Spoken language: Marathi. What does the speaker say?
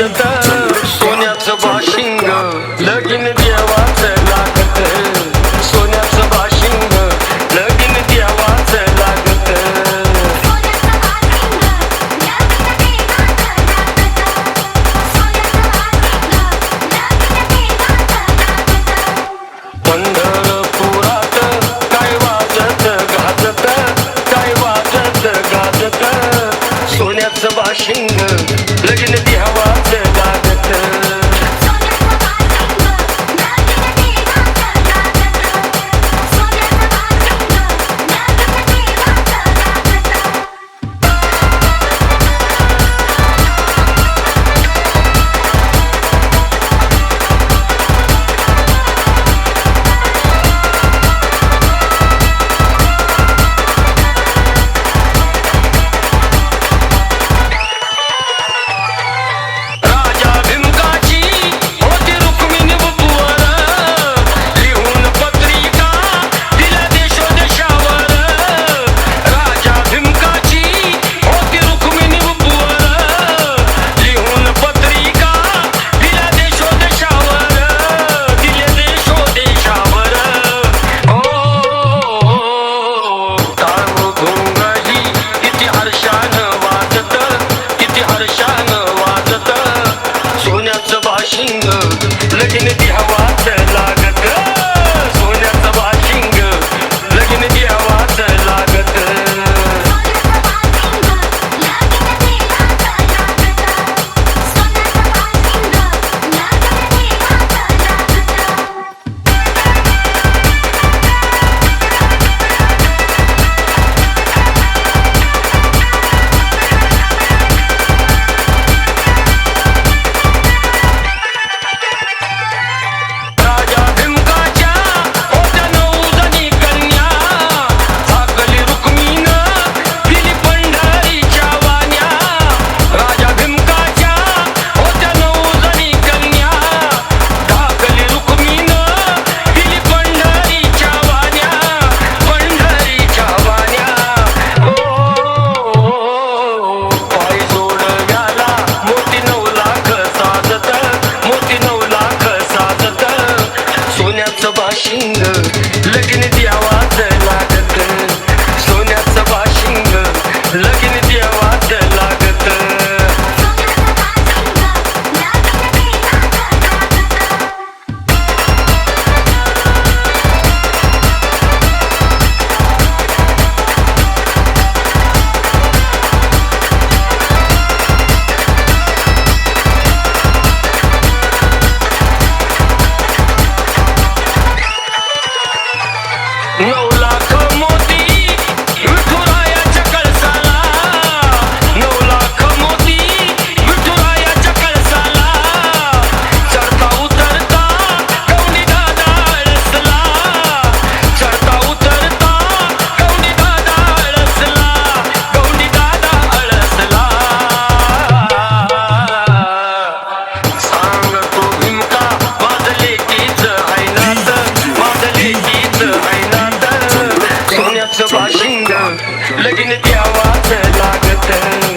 दिसत सोन्याचं बाशिंग लगीन देवाच लागत. सोन्याचं बाशिंग लगीन देवाच लागत. पंढरपुरात काय वाजत घाजत काय वाजत गाजत. सोन्याचं बाशिंग बाशिंग लगीन द्यावाच सोन्याचं बाशिंग. लगीन द्यावाच machine gun. Looking at your watch like a thing.